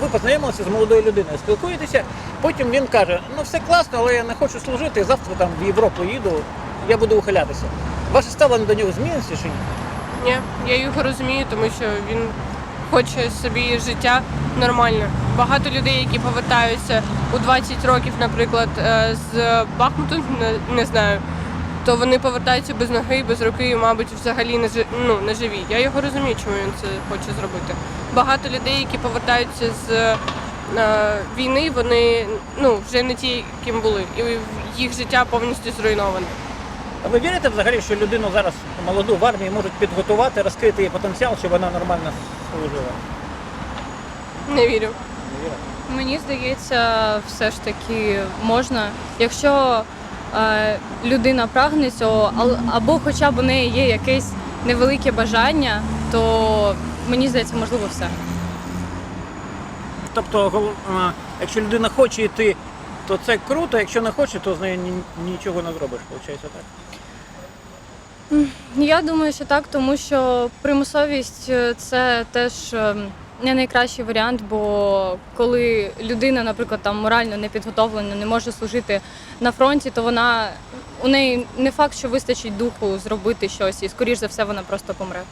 ви познайомилися з молодою людиною, спілкуєтеся, потім він каже, ну все класно, але я не хочу служити, завтра там в Європу їду, я буду ухилятися. Ваше ставлення до нього зміниться чи ні? Ні, я його розумію, тому що він хоче собі життя нормальне. Багато людей, які повертаються у 20 років, наприклад, е, з Бахмуту, не знаю, то вони повертаються без ноги, без руки, і, мабуть, взагалі не жи- ну, не живі. Я його розумію, чому він це хоче зробити. Багато людей, які повертаються з е, війни, вони ну, вже не ті, ким були, і їх життя повністю зруйноване. А ви вірите взагалі, що людину зараз молоду в армії можуть підготувати, розкрити її потенціал, щоб вона нормально служила? Не вірю. Не вірите? Мені здається, все ж таки можна, якщо людина прагне цього, або хоча б у неї є якесь невелике бажання, то мені здається, можливо, все. Тобто, якщо людина хоче йти, то це круто, якщо не хоче, то з нею нічого не зробиш, виходить так. Я думаю, що так, тому що примусовість е, це теж е, не найкращий варіант, бо коли людина, наприклад, там морально не підготовлена, не може служити на фронті, то вона у неї не факт, що вистачить духу зробити щось, і скоріш за все вона просто помре.